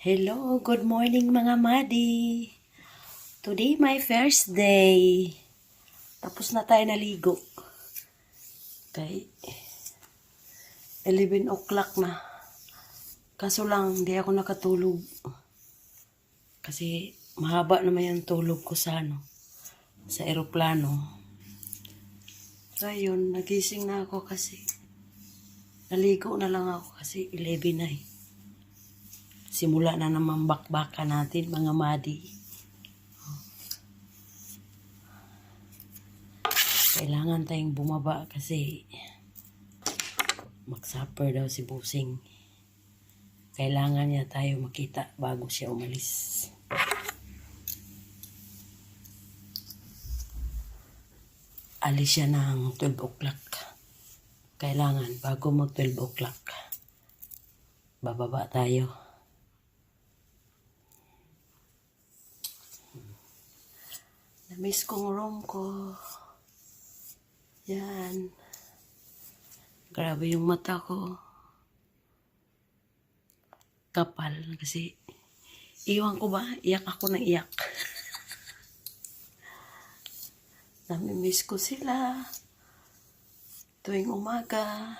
Hello, good morning mga madi. Today my first day. Tapos na tayo naligo. Kay 11 o'clock na. Kaso lang, hindi ako nakatulog. Kasi mahaba naman yung tulog ko sa ano, sa eroplano. Ngayon, nagising na ako kasi naligo na lang ako kasi 11 na eh. Simula na naman bakbaka natin, mga madi. Kailangan tayong bumaba kasi mag-supper daw si Busing. Kailangan niya tayo makita bago siya umalis. Alis siya ng 12 o'clock. Kailangan bago mag 12 o'clock. Bababa tayo. Namiss kong room ko. Yan. Grabe yung mata ko. Kapal kasi iwan ko ba? Iyak ako ng iyak. Namimiss ko sila. Tuwing umaga.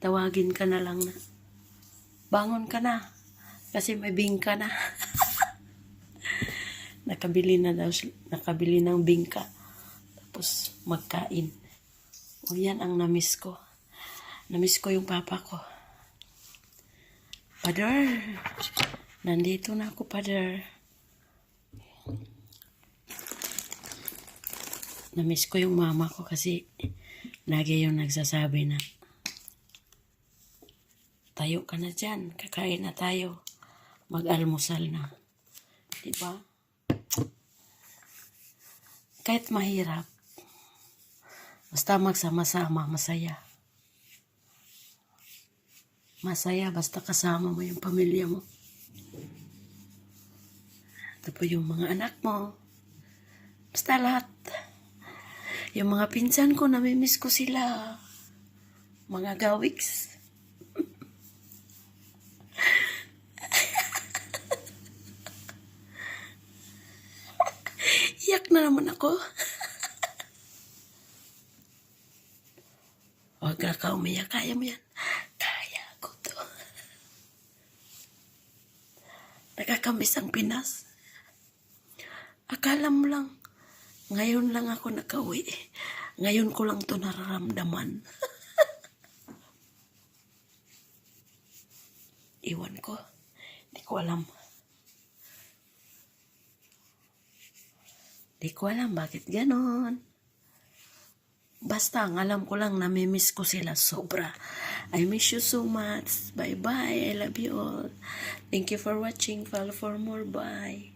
Tawagin ka na lang na. Bangon ka na. Kasi may bingka na. nakabili na daw nakabili ng bingka. Tapos magkain. O yan ang namiss ko. Namiss ko yung papa ko. Father nandito na ako Father. Namiss ko yung mama ko kasi lagi yung nagsasabi na tayo ka na dyan kakain na tayo. Mag-almusal na. Diba? Kahit mahirap, basta magsama-sama, masaya. Masaya basta kasama mo yung pamilya mo. Ito po yung mga anak mo. Basta lahat. Yung mga pinsan ko, namimiss ko sila. Mga gawiks. Iyak na naman ako. Huwag ka ka umiyak. Kaya mo yan. Kaya ko to. Nakakamiss ang Pinas. Akala mo lang, ngayon lang ako nakauwi. Ngayon ko lang to nararamdaman. Iwan ko. Hindi ko alam. Di ko alam bakit ganon. Basta ang alam ko lang namimiss ko sila sobra. I miss you so much. Bye bye. I love you all. Thank you for watching. Follow for more. Bye.